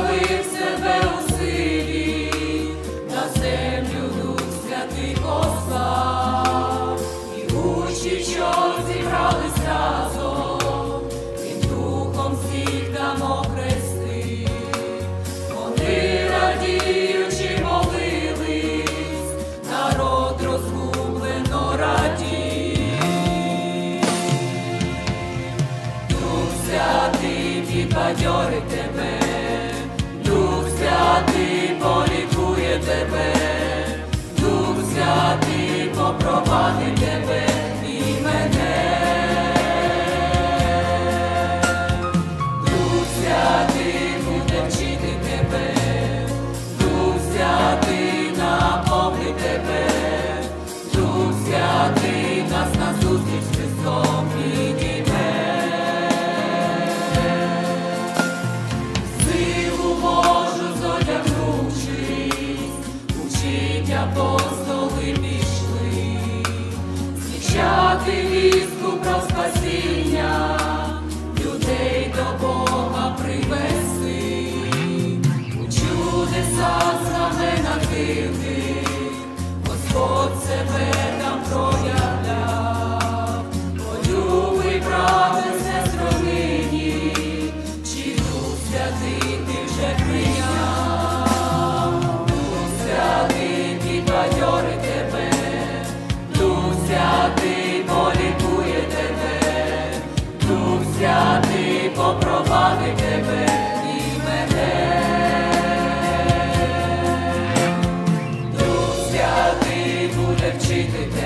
проявив себе у силі, на землю дух святий послав, і учі, що зібрались разом, він духом всіх дамо хрести, вони радіючи молились, народ розгублено радів. Дух святий тебе, Дух святий полікує тебе, звістку про спасіння, людей до Бога привести, у чудеса знамена дивних, Господь себе. see it.